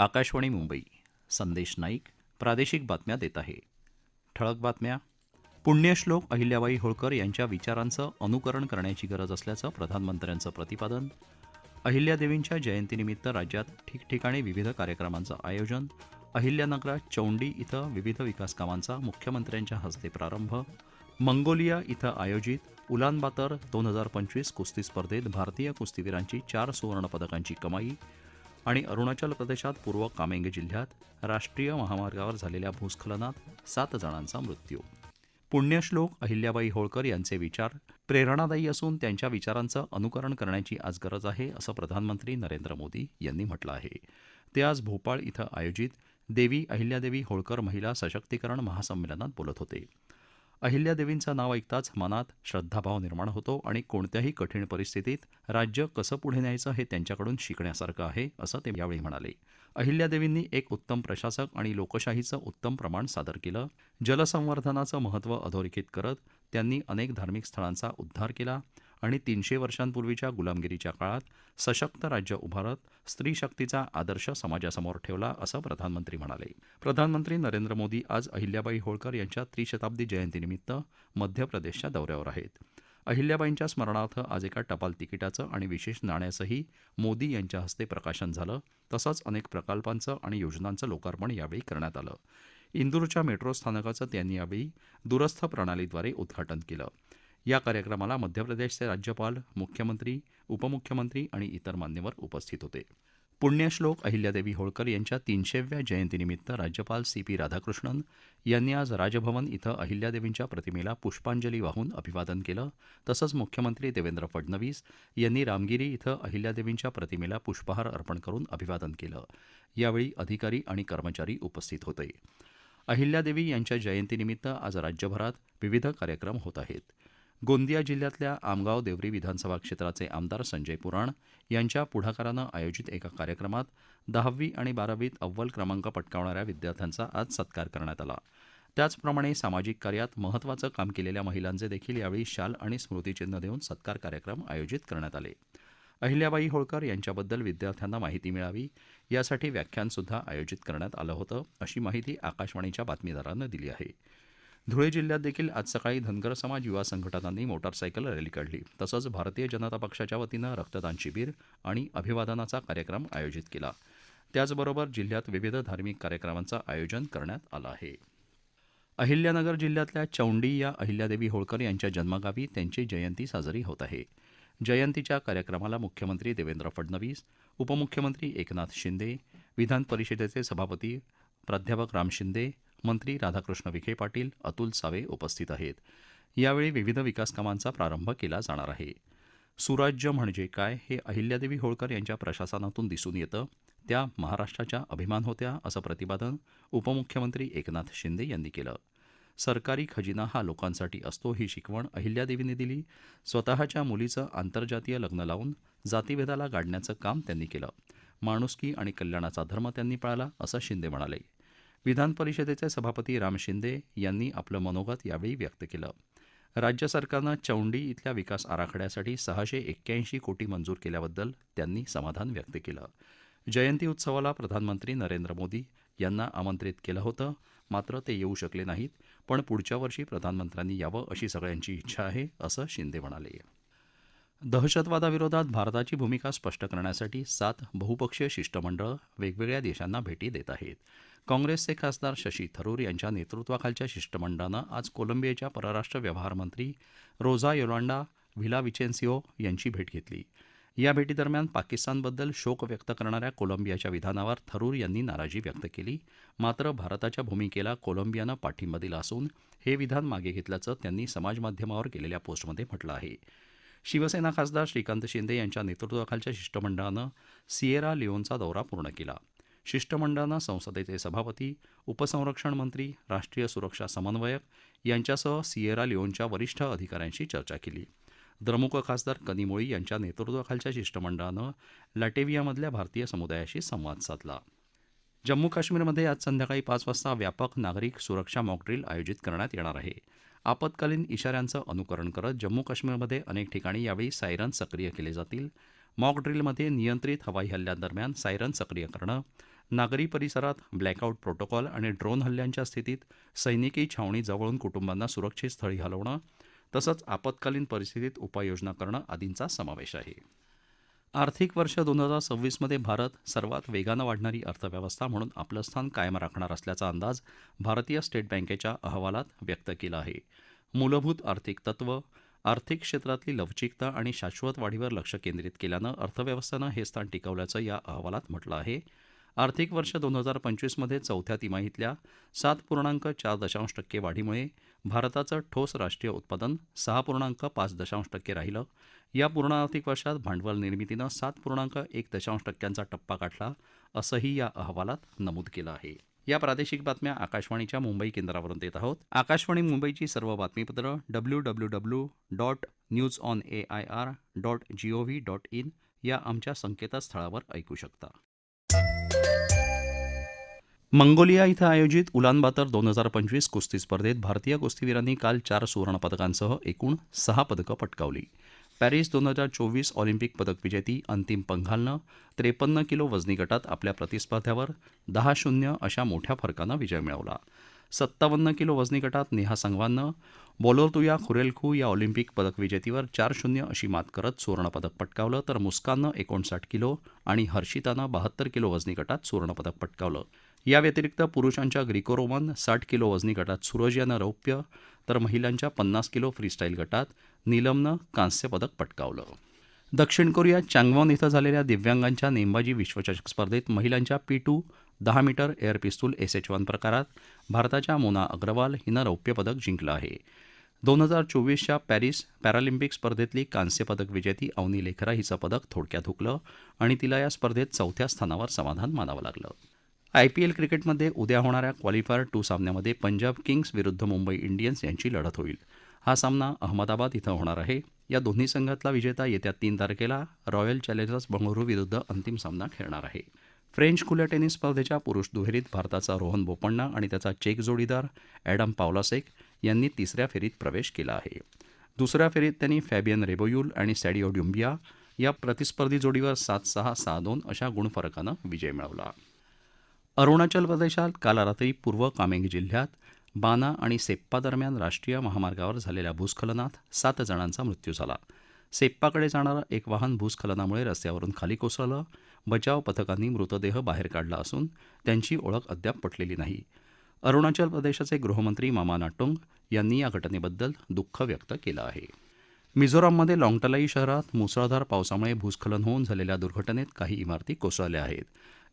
आकाशवाणी मुंबई. संदेश नाईक प्रादेशिक बातम्या देत आहे. ठळक बातम्या. पुण्यश्लोक अहिल्याबाई होळकर यांच्या विचारांचं अनुकरण करण्याची गरज असल्याचं प्रधानमंत्र्यांचं प्रतिपादन. अहिल्यादेवींच्या जयंतीनिमित्त राज्यात ठिकठिकाणी विविध कार्यक्रमांचं आयोजन. अहिल्यानगरात चौंडी इथं विविध विकास कामांचा मुख्यमंत्र्यांच्या हस्ते प्रारंभ. मंगोलिया इथं आयोजित उलानबातर दोन हजार पंचवीस कुस्ती स्पर्धेत भारतीय कुस्तीवीरांची चार सुवर्णपदकांची कमाई. आणि अरुणाचल प्रदेशात पूर्व कामेंग जिल्ह्यात राष्ट्रीय महामार्गावर झालेल्या भूस्खलनात सात जणांचा मृत्यू. पुण्यश्लोक अहिल्याबाई होळकर यांचे विचार प्रेरणादायी असून त्यांच्या विचारांचं अनुकरण करण्याची आज गरज आहे असं प्रधानमंत्री नरेंद्र मोदी यांनी म्हटलं आहे. ते आज भोपाळ इथं आयोजित देवी अहिल्यादेवी होळकर महिला सशक्तीकरण महासंमेलनात बोलत होते. अहिल्यादेवींचं नाव ऐकताच मनात श्रद्धाभाव निर्माण होतो आणि कोणत्याही कठीण परिस्थितीत राज्य कसं पुढे न्यायचं हे त्यांच्याकडून शिकण्यासारखं आहे असं ते यावेळी म्हणाले. अहिल्यादेवींनी एक उत्तम प्रशासक आणि लोकशाहीचं उत्तम प्रमाण सादर केलं. जलसंवर्धनाचं महत्त्व अधोरेखित करत त्यांनी अनेक धार्मिक स्थळांचा उद्धार केला. आणि तीनशे वर्षांपूर्वीच्या गुलामगिरीच्या काळात सशक्त राज्य उभारत स्त्री शक्तीचा आदर्श समाजासमोर ठेवला असं प्रधानमंत्री म्हणाले. प्रधानमंत्री नरेंद्र मोदी आज अहिल्याबाई होळकर यांच्या त्रिशताब्दी जयंतीनिमित्त मध्य प्रदेशच्या दौऱ्यावर आहेत. अहिल्याबाईंच्या स्मरणार्थ आज एका टपाल तिकिटाचं आणि विशेष नाण्याचंही मोदी यांच्या हस्ते प्रकाशन झालं. तसंच अनेक प्रकल्पांचं आणि योजनांचं लोकार्पण यावेळी करण्यात आलं. इंदूरच्या मेट्रो स्थानकाचं त्यांनी यावेळी दूरस्थ प्रणालीद्वारे उद्घाटन केलं. या कार्यक्रमाला मध्यप्रदेशचे राज्यपाल मुख्यमंत्री उपमुख्यमंत्री आणि इतर मान्यवर उपस्थित होते. पुण्यश्लोक अहिल्यादेवी होळकर यांच्या तीनशेव्या जयंतीनिमित्त राज्यपाल सी पी राधाकृष्णन यांनी आज राजभवन इथं अहिल्यादेवींच्या प्रतिमेला पुष्पांजली वाहून अभिवादन केलं. तसंच मुख्यमंत्री देवेंद्र फडणवीस यांनी रामगिरी इथं अहिल्यादेवींच्या प्रतिमेला पुष्पहार अर्पण करून अभिवादन केलं. यावेळी अधिकारी आणि कर्मचारी उपस्थित होते. अहिल्यादेवी यांच्या जयंतीनिमित्त आज राज्यभरात विविध कार्यक्रम होत आहेत. गोंदिया जिल्ह्यातल्या आमगाव देवरी विधानसभा क्षेत्राचे आमदार संजय पुराण यांच्या पुढाकारानं आयोजित एका कार्यक्रमात दहावी आणि बारावीत अव्वल क्रमांक पटकावणाऱ्या विद्यार्थ्यांचा आज सत्कार करण्यात आला. त्याचप्रमाणे सामाजिक कार्यात महत्त्वाचं काम केलेल्या महिलांचे देखील यावेळी शाल आणि स्मृतिचिन्ह देऊन सत्कार कार्यक्रम आयोजित करण्यात आले. अहिल्याबाई होळकर यांच्याबद्दल विद्यार्थ्यांना माहिती मिळावी यासाठी व्याख्यानसुद्धा आयोजित करण्यात आलं होतं अशी माहिती आकाशवाणीच्या बातमीदारानं दिली आहे. धुळे जिल्ह्यात देखील आज सकाळी धनगर समाज युवा संघटनांनी मोटारसायकल रॅली काढली. तसंच भारतीय जनता पक्षाच्या वतीनं रक्तदान शिबिर आणि अभिवादनाचा कार्यक्रम आयोजित केला. त्याचबरोबर जिल्ह्यात विविध धार्मिक कार्यक्रमांचं आयोजन करण्यात आलं आहे. अहिल्यानगर जिल्ह्यातल्या चौंडी या अहिल्यादेवी होळकर यांच्या जन्मगावी त्यांची जयंती साजरी होत आहे. जयंतीच्या कार्यक्रमाला मुख्यमंत्री देवेंद्र फडणवीस उपमुख्यमंत्री एकनाथ शिंदे विधान परिषदेचे सभापती प्राध्यापक राम शिंदे मंत्री राधाकृष्ण विखे पाटील अतुल सावे उपस्थित आहेत. यावेळी विविध विकासकामांचा प्रारंभ केला जाणार आहे. सुराज्य म्हणजे काय हे अहिल्यादेवी होळकर यांच्या प्रशासनातून दिसून येतं. त्या महाराष्ट्राच्या अभिमान होत्या असं प्रतिपादन उपमुख्यमंत्री एकनाथ शिंदे यांनी केलं. सरकारी खजिना हा लोकांसाठी असतो ही शिकवण अहिल्यादेवींनी दिली. स्वतःच्या मुलीचं आंतरजातीय लग्न लावून जातीभेदाला गाडण्याचं काम त्यांनी केलं. माणुसकी आणि कल्याणाचा धर्म त्यांनी पाळला असं शिंदे म्हणाले. विधान परिषदेचे सभापती राम शिंदे यांनी आपलं मनोगत यावेळी व्यक्त केलं. राज्य सरकारनं चौंडी इथल्या विकास आराखड्यासाठी सहाशे एक्क्याऐंशी कोटी मंजूर केल्याबद्दल त्यांनी समाधान व्यक्त केलं. जयंती उत्सवाला प्रधानमंत्री नरेंद्र मोदी यांना आमंत्रित केलं होतं. मात्र ते येऊ शकले नाहीत पण पुढच्या वर्षी प्रधानमंत्र्यांनी यावं अशी सगळ्यांची इच्छा आहे असं शिंदे म्हणाले. दहशतवादाविरोधात भारताची भूमिका स्पष्ट करण्यासाठी सात बहुपक्षीय शिष्टमंडळं वेगवेगळ्या देशांना भेटी देत आहेत. काँग्रेसचे खासदार शशी थरूर यांच्या नेतृत्वाखालच्या शिष्टमंडळानं आज कोलंबियाच्या परराष्ट्र व्यवहार मंत्री रोझा योलांडा व्हिला विचेन्सिओ यांची भेट घेतली. या भेटीदरम्यान पाकिस्तानबद्दल शोक व्यक्त करणाऱ्या कोलंबियाच्या विधानावर थरूर यांनी नाराजी व्यक्त केली. मात्र भारताच्या भूमिकेला कोलंबियानं पाठिंबा दिला असून हे विधान मागे घेतल्याचं त्यांनी समाजमाध्यमावर केलेल्या पोस्टमध्ये म्हटलं आहे. शिवसेना खासदार श्रीकांत शिंदे यांच्या नेतृत्वाखालच्या शिष्टमंडळानं सिएरा लिओनचा दौरा पूर्ण केला. शिष्टमंडळानं संसदेचे सभापती उपसंरक्षण मंत्री राष्ट्रीय सुरक्षा समन्वयक यांच्यासह सिएरा लिओनच्या वरिष्ठ अधिकाऱ्यांशी चर्चा केली. द्रमुक खासदार कनिमोळी यांच्या नेतृत्वाखालच्या शिष्टमंडळानं लॅटेवियामधल्या भारतीय समुदायाशी संवाद साधला. जम्मू काश्मीरमध्ये आज संध्याकाळी पाच वाजता व्यापक नागरिक सुरक्षा मॉकड्रिल आयोजित करण्यात येणार आहे. आपत्कालीन इशाऱ्यांचं अनुकरण करत जम्मू काश्मीरमध्ये अनेक ठिकाणी यावेळी सायरन सक्रिय केले जातील. मॉक ड्रिलमध्ये नियंत्रित हवाई हल्ल्यादरम्यान सायरन सक्रिय करणं नागरी परिसरात ब्लॅकआऊट प्रोटोकॉल आणि ड्रोन हल्ल्यांच्या स्थितीत सैनिकी छावणी जवळून कुटुंबांना सुरक्षित स्थळी हलवणं तसंच आपत्कालीन परिस्थितीत उपाययोजना करणं आदींचा समावेश आहे. आर्थिक वर्ष दोन हजार सव्वीसमध्ये भारत सर्वात वेगानं वाढणारी अर्थव्यवस्था म्हणून आपलं स्थान कायम राखणार असल्याचा अंदाज भारतीय स्टेट बँकेच्या अहवालात व्यक्त केला आहे. मूलभूत आर्थिक तत्व आर्थिक क्षेत्रातली लवचिकता आणि शाश्वत वाढीवर लक्ष केंद्रित केल्यानं अर्थव्यवस्थेनं हे स्थान टिकवल्याचं या अहवालात म्हटलं आहे. आर्थिक वर्ष दोन हजार पंचवीसमध्ये चौथ्या तिमाहीतल्या सात पूर्णांक चार दशांश टक्के वाढीमुळे भारताचं ठोस राष्ट्रीय उत्पादन सहा पूर्णांक पाच दशांश टक्के राहिलं. या पूर्ण आर्थिक वर्षात भांडवल निर्मितीनं सात पूर्णांक एक दशांश टक्क्यांचा टप्पा गाठला असंही या अहवालात नमूद केलं आहे. या प्रादेशिक बातम्या आकाशवाणीच्या मुंबई केंद्रावरून देत आहोत. आकाशवाणी मुंबईची सर्व बातमीपत्रं W W W dot news on A I R dot G O V dot in या आमच्या संकेतस्थळावर ऐकू शकता. मंगोलिया इथं आयोजित उलानबातर दोन हजार पंचवीस कुस्ती स्पर्धेत भारतीय कुस्तीवीरांनी काल चार सुवर्णपदकांसह एकूण सहा पदकं पटकावली. पॅरिस दोन हजार चोवीस ऑलिम्पिक पदक विजेती अंतिम पंघालनं त्रेपन्न किलो वजनी गटात आपल्या प्रतिस्पर्ध्यावर दहा शून्य अशा मोठ्या फरकानं विजय मिळवला. सत्तावन्न किलो वजनी गटात नेहा संगवाननं बोलोर्तुया खुरेलखू या ऑलिम्पिक पदक विजेतीवर चार शून्य अशी मात करत सुवर्णपदक पटकावलं तर मुस्काननं एकोणसाठ किलो आणि हर्षितानं बहात्तर किलो वजनी गटात सुवर्णपदक पटकावलं. या व्यतिरिक्त पुरुषांच्या ग्रिको रोमन साठ किलो वजनी गटात सुरज यानं रौप्य तर महिलांच्या पन्नास किलो फ्रीस्टाईल गटात नीलमनं कांस्यपदक पटकावलं. दक्षिण कोरियात चांगवॉन इथं झालेल्या दिव्यांगांच्या नेमबाजी विश्वचषक स्पर्धेत महिलांच्या पी टू दहा metre air pistol S H one प्रकारात भारताच्या मोना अग्रवाल हिनं रौप्यपदक जिंकलं आहे. दोन हजार चोवीसच्या पॅरिस पॅरालिम्पिक स्पर्धेतली कांस्यपदक विजेती अवनी लेखरा हिचं पदक थोडक्यात हुकलं आणि तिला या स्पर्धेत चौथ्या स्थानावर समाधान मानावं लागलं. आयपीएल क्रिकेटमध्ये उद्या होणाऱ्या क्वालिफायर टू सामन्यामध्ये पंजाब किंग्ज विरुद्ध मुंबई इंडियन्स यांची लढत होईल. हा सामना अहमदाबाद इथं होणार आहे. या दोन्ही संघातला विजेता येत्या तीन तारखेला रॉयल चॅलेंजर्स बंगळुरू विरुद्ध अंतिम सामना खेळणार आहे. फ्रेंच खुल्या टेनिस स्पर्धेच्या पुरुष दुहेरीत भारताचा रोहन बोपण्णा आणि त्याचा चेक जोडीदार ॲडम पावलासेक यांनी तिसऱ्या फेरीत प्रवेश केला आहे. दुसऱ्या फेरीत त्यांनी फॅबियन रेबोयूल आणि सॅडिओ ड्युम्बिया या प्रतिस्पर्धी जोडीवर सात सहा सहा दोन अशा गुणफरकानं विजय मिळवला. अरुणाचल प्रदेशात काल रात्री पूर्व कामेंग जिल्ह्यात बाना आणि सेप्पा दरम्यान राष्ट्रीय महामार्गावर झालेल्या भूस्खलनात सात जणांचा मृत्यू झाला. सेप्पाकडे जाणारं एक वाहन भूस्खलनामुळे रस्त्यावरून खाली कोसळलं. बचाव पथकांनी मृतदेह बाहेर काढला असून त्यांची ओळख अद्याप पटलेली नाही. अरुणाचल प्रदेशाचे गृहमंत्री मामा नाटुंग यांनी या घटनेबद्दल दुःख व्यक्त केलं आहे. मिझोराममधे लाँगटलाई शहरात मुसळधार पावसामुळे भूस्खलन होऊन झालेल्या दुर्घटनेत काही इमारती कोसळल्या आहेत.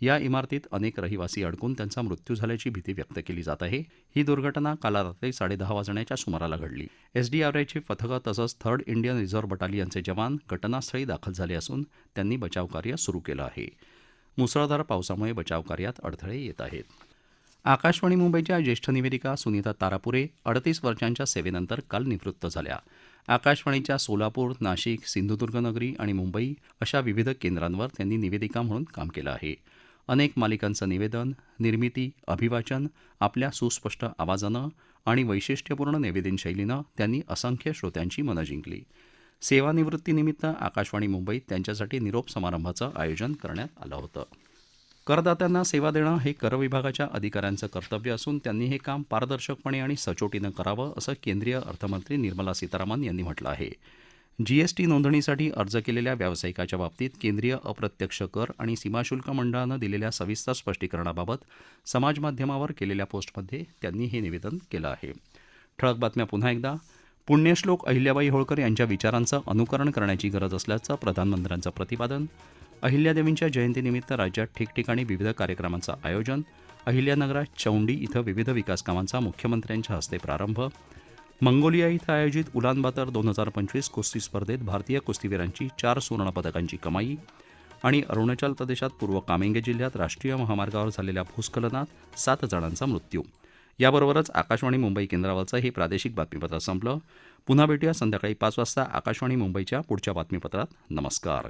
या इमारतीत अनेक रहिवासी अडकून त्यांचा मृत्यू झाल्याची भीती व्यक्त केली जात आहे. ही दुर्घटना काल रात्री साडेदहा वाजण्याच्या सुमाराला घडली. एसडीआरएफची पथकं तसंच थर्ड इंडियन रिझर्व्ह बटालियनचे जवान घटनास्थळी दाखल झाले असून त्यांनी बचावकार्य सुरू केलं आहे. मुसळधार पावसामुळे बचावकार्यात अडथळे येत आहेत. आकाशवाणी मुंबईच्या ज्येष्ठ निवेदिका सुनीता तारापुरे अडतीस वर्षांच्या सेवेनंतर काल निवृत्त झाल्या. आकाशवाणीच्या सोलापूर नाशिक सिंधुदुर्गनगरी आणि मुंबई अशा विविध केंद्रांवर त्यांनी निवेदिका म्हणून काम केलं आहे. अनेक मालिकांचं निवेदन निर्मिती अभिवाचन आपल्या सुस्पष्ट आवाजानं आणि वैशिष्ट्यपूर्ण निवेदन शैलीनं त्यांनी असंख्य श्रोत्यांची मनं जिंकली. सेवानिवृत्तीनिमित्त आकाशवाणी मुंबईत त्यांच्यासाठी निरोप समारंभाचं आयोजन करण्यात आलं होतं. करदात्यांना सेवा देणं हे कर विभागाच्या अधिकाऱ्यांचं कर्तव्य असून त्यांनी हे काम पारदर्शकपणे आणि सचोटीनं करावं असं केंद्रीय अर्थमंत्री निर्मला सीतारामन यांनी म्हटलं आहे. जीएसटी नोंदणीसाठी अर्ज केलेल्या व्यावसायिकाच्या बाबतीत केंद्रीय अप्रत्यक्ष कर आणि सीमाशुल्क मंडळानं दिलेल्या सविस्तर स्पष्टीकरणाबाबत समाजमाध्यमावर केलेल्या पोस्टमध्ये त्यांनी हे निवेदन केलं आहे. ठळक बातम्या पुन्हा एकदा. पुण्यश्लोक अहिल्याबाई होळकर यांच्या विचारांचं अनुकरण करण्याची गरज असल्याचं प्रधानमंत्र्यांचं प्रतिपादन. अहिल्यादेवींच्या जयंतीनिमित्त राज्यात ठिकठिकाणी विविध कार्यक्रमांचं आयोजन. अहिल्यानगरात चौंडी इथं विविध विकासकामांचा मुख्यमंत्र्यांच्या हस्ते प्रारंभ. मंगोलिया इथं आयोजित उलानबातर दोन हजार पंचवीस कुस्ती स्पर्धेत भारतीय कुस्तीवीरांची चार सुवर्णपदकांची कमाई. आणि अरुणाचल प्रदेशात पूर्व कामेंगे जिल्ह्यात राष्ट्रीय महामार्गावर झालेल्या भूस्खलनात सात जणांचा मृत्यू. याबरोबरच आकाशवाणी मुंबई केंद्रावरचं हे प्रादेशिक बातमीपत्र संपलं. पुन्हा भेटूया संध्याकाळी पाच वाजता आकाशवाणी मुंबईच्या पुढच्या बातमीपत्रात. नमस्कार.